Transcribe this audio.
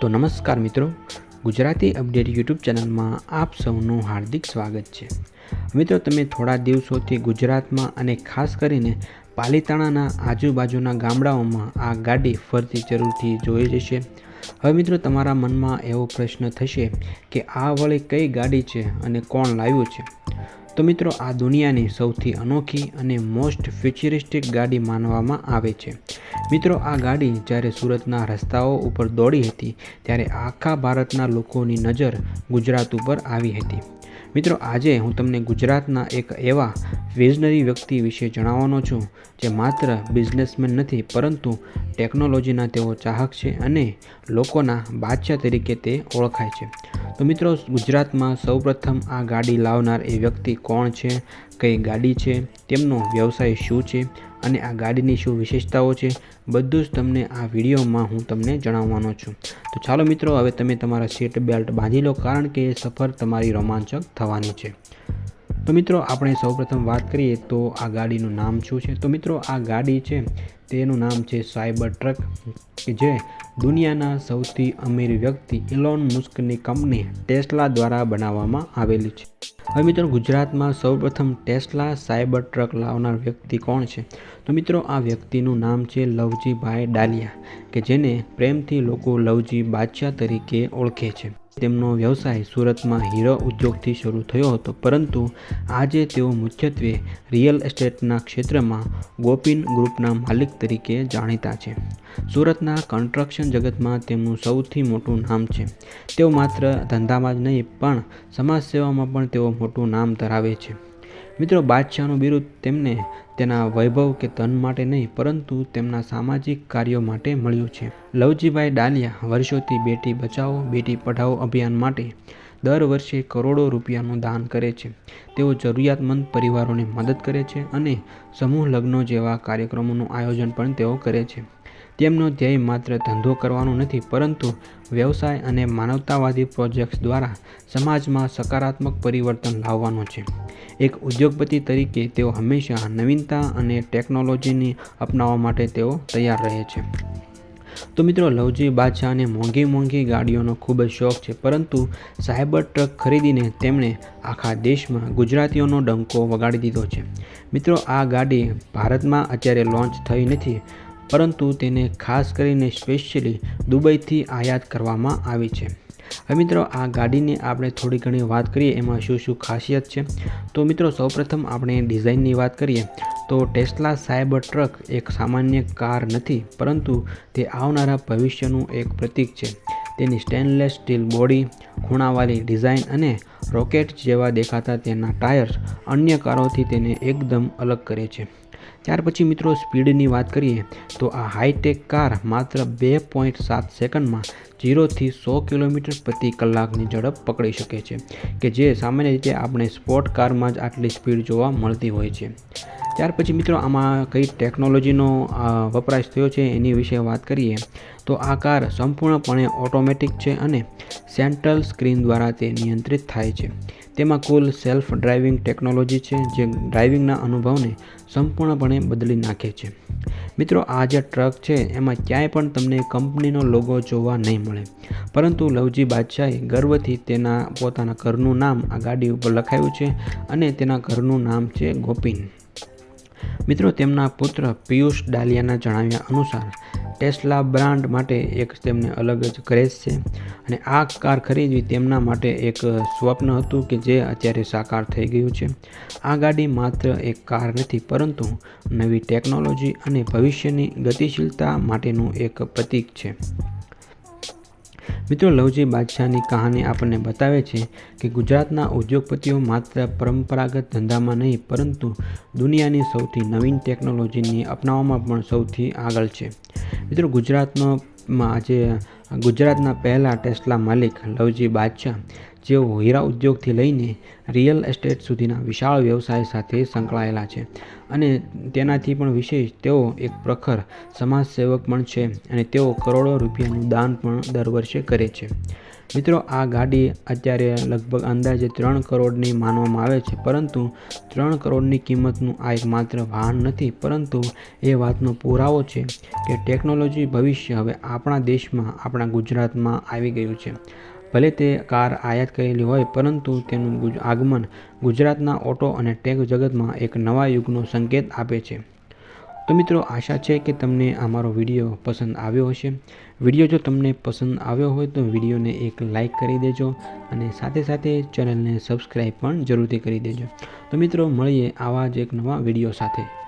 તો નમસ્કાર મિત્રો, ગુજરાતી અપડેટ યુટ્યુબ ચેનલમાં આપ સૌનું હાર્દિક સ્વાગત છે. મિત્રો, તમે થોડા દિવસોથી ગુજરાતમાં અને ખાસ કરીને પાલીતાણાના આજુબાજુના ગામડાઓમાં આ ગાડી ફરતી જરૂરથી જોઈ જશે. હવે મિત્રો, તમારા મનમાં એવો પ્રશ્ન થશે કે આ વળી કઈ ગાડી છે અને કોણ લાવ્યું છે? તો મિત્રો, આ દુનિયાની સૌથી અનોખી અને મોસ્ટ ફ્યુચરિસ્ટિક ગાડી માનવામાં આવે છે. મિત્રો, આ ગાડી જ્યારે સુરતના રસ્તાઓ ઉપર દોડી હતી, ત્યારે આખા ભારતના લોકોની નજર ગુજરાત ઉપર આવી હતી. મિત્રો, આજે હું તમને ગુજરાતના એક એવા વિઝનરી વ્યક્તિ વિશે જણાવવાનો છું, જે માત્ર બિઝનેસમેન નથી, પરંતુ ટેકનોલોજીના તેઓ ચાહક છે અને લોકોના બાદશાહ તરીકે તે ઓળખાય છે. તો મિત્રો, ગુજરાતમાં સૌપ્રથમ આ ગાડી લાવનાર એ વ્યક્તિ કોણ છે, કઈ ગાડી છે, તેમનો વ્યવસાય શું છે અને આ ગાડીની શું વિશેષતાઓ છે, બધું જ તમને આ વિડીયોમાં હું તમને જણાવવાનો છું. તો ચાલો મિત્રો, હવે તમે તમારા સીટ બેલ્ટ બાંધી લો કારણ કે સફર તમારી રોમાંચક થવાની છે. તો મિત્રો, આપણે સૌપ્રથમ વાત કરીએ તો આ ગાડીનું નામ શું છે? તો મિત્રો, આ ગાડી છે, તેનું નામ છે સાયબર ટ્રક, કે જે દુનિયાના સૌથી અમીર વ્યક્તિ ઇલોન મુસ્કની કંપની ટેસ્લા દ્વારા બનાવવામાં આવેલી છે. હવે મિત્રો, ગુજરાતમાં સૌપ્રથમ ટેસ્લા સાયબર ટ્રક લાવનાર વ્યક્તિ કોણ છે? તો મિત્રો, આ વ્યક્તિનું નામ છે લવજીભાઈ ડાલિયા, કે જેને પ્રેમથી લોકો લવજી બાદશાહ તરીકે ઓળખે છે. તેમનો વ્યવસાય સુરતમાં હીરો ઉદ્યોગથી શરૂ થયો હતો. પરંતુ આજે તેઓ મુખ્યત્વે રિયલ એસ્ટેટના ક્ષેત્રમાં ગોપિન ગ્રુપના માલિક તરીકે જાણીતા છે. સુરતના કન્સ્ટ્રક્શન જગતમાં તેમનું સૌથી મોટું નામ છે. તેઓ માત્ર ધંધામાં જ નહીં, પણ સમાજ સેવામાં પણ તેઓ મોટું નામ ધરાવે છે. મિત્રો, બાદશાહનું બિરુદ તેમને તેના વૈભવ કે ધન માટે નહીં, પરંતુ તેમના સામાજિક કાર્યો માટે મળ્યું છે. લવજીભાઈ ડાલિયા, વર્ષોથી બેટી બચાવો, બેટી પઢાઓ અભિયાન માટે દર વર્ષે કરોડો રૂપિયાનું દાન કરે છે. તેઓ જરૂરિયાતમંદ પરિવારોને મદદ કરે છે અને સમૂહ લગ્નો જેવા કાર્યક્રમોનું આયોજન પણ તેઓ કરે છે. તેમનો ધ્યેય માત્ર ધંધો કરવાનો નથી, પરંતુ વ્યવસાય અને માનવતાવાદી પ્રોજેક્ટ્સ દ્વારા સમાજમાં સકારાત્મક પરિવર્તન લાવવાનો છે. એક ઉદ્યોગપતિ તરીકે તેઓ હંમેશા નવીનતા અને ટેકનોલોજીની અપનાવવા માટે તેઓ તૈયાર રહે છે. તો મિત્રો, લવજી બાદશાહને મોંઘી મોંઘી ગાડીઓનો ખૂબ જ શોખ છે, પરંતુ સાયબર ટ્રક ખરીદીને તેમણે આખા દેશમાં ગુજરાતીઓનો ડંકો વગાડી દીધો છે. મિત્રો, આ ગાડી ભારતમાં અત્યારે લોન્ચ થઈ નથી પરંતુ તેને ખાસ કરીને સ્પેશિયલી દુબઈથી આયાત કરવામાં આવી છે. હવે મિત્રો, આ ગાડીની આપણે થોડી ઘણી વાત કરીએ, એમાં શું શું ખાસિયત છે? તો મિત્રો, સૌપ્રથમ આપણે ડિઝાઇનની વાત કરીએ, તો ટેસ્લા સાયબર ટ્રક એક સામાન્ય કાર નથી, પરંતુ તે આવનારા ભવિષ્યનું એક પ્રતીક છે. તેની સ્ટેનલેસ સ્ટીલ બોડી, ખૂણાવાળી ડિઝાઇન અને રોકેટ જેવા દેખાતા તેના ટાયર્સ અન્ય કારોથી તેને એકદમ અલગ કરે છે. ત્યાર પછી મિત્રો સ્પીડની વાત કરીએ તો આ હાઈટેક કાર માત્ર બે પોઈન્ટ સાત સેકન્ડમાં જીરોથી સો કિલોમીટર પ્રતિ કલાકની ઝડપ પકડી શકે છે, કે જે સામાન્ય રીતે આપણે સ્પોર્ટ કારમાં જ આટલી સ્પીડ જોવા મળતી હોય છે. ત્યાર પછી મિત્રો આમાં કઈ ટેકનોલોજીનો વપરાશ થયો છે એની વિશે વાત કરીએ, તો આ કાર સંપૂર્ણપણે ઓટોમેટિક છે અને સેન્ટ્રલ સ્ક્રીન દ્વારા તે નિયંત્રિત થાય છે. તેમાં કુલ સેલ્ફ ડ્રાઇવિંગ ટેકનોલોજી છે, જે ડ્રાઇવિંગના અનુભવને સંપૂર્ણપણે બદલી નાખે છે. મિત્રો, આ જે ટ્રક છે, એમાં ક્યાંય પણ તમને કંપનીનો લોગો જોવા નહીં મળે. પરંતુ લવજી બાદશાહે ગર્વથી તેના પોતાના ઘરનું નામ આ ગાડી ઉપર લખાયું છે અને તેના ઘરનું નામ છે ગોપિન. મિત્રો, તેમના પુત્ર પિયુષ ડાલિયાના જણાવ્યા અનુસાર, ટેસ્લા બ્રાન્ડ માટે એક તેમને અલગ જ ક્રેઝ છે અને આ કાર ખરીદવી તેમના માટે એક સ્વપ્ન હતું કે જે અત્યારે સાકાર થઈ ગયું છે. આ ગાડી માત્ર એક કાર નથી, પરંતુ નવી ટેકનોલોજી અને ભવિષ્યની ગતિશીલતા માટેનું એક પ્રતીક છે. મિત્રો, લવજી બાદશાહની કહાની આપણને બતાવે છે કે ગુજરાતના ઉદ્યોગપતિઓ માત્ર પરંપરાગત ધંધામાં નહીં, પરંતુ દુનિયાની સૌથી નવીન ટેકનોલોજીની અપનાવવામાં પણ સૌથી આગળ છે. મિત્રો ગુજરાતનો આજે ગુજરાતના પહેલા ટેસ્લા માલિક લવજી બાદશાહ, જેઓ હીરા ઉદ્યોગથી લઈને રિયલ એસ્ટેટ સુધીના વિશાળ વ્યવસાય સાથે સંકળાયેલા છે. અને તેનાથી પણ વિશેષ, તેઓ એક પ્રખર સમાજસેવક પણ છે અને તેઓ કરોડો રૂપિયાનું દાન પણ દર વર્ષે કરે છે. મિત્રો, આ ગાડી અત્યારે લગભગ અંદાજે ત્રણ કરોડની માનવામાં આવે છે, પરંતુ ત્રણ કરોડની કિંમતનું આ એક માત્ર વાહન નથી, પરંતુ એ વાતનો પુરાવો છે કે ટેકનોલોજી ભવિષ્ય હવે આપણા દેશમાં, આપણા ગુજરાતમાં આવી ગયું છે. ભલે તે કાર આયાત કરેલી હોય, પરંતુ તેનું આગમન ગુજરાતના ઓટો અને ટેક જગતમાં એક નવા યુગનો સંકેત આપે છે. તો મિત્રો, આશા છે કે તમને આ મારો વીડિયો પસંદ આવ્યો હશે. વીડિયો જો તમને પસંદ આવ્યો હોય તો વિડીયોને એક લાઈક કરી દેજો અને સાથે સાથે ચેનલને સબસ્ક્રાઈબ પણ જરૂરથી કરી દેજો. તો મિત્રો, મળીએ આવા જ એક નવા વીડિયો સાથે.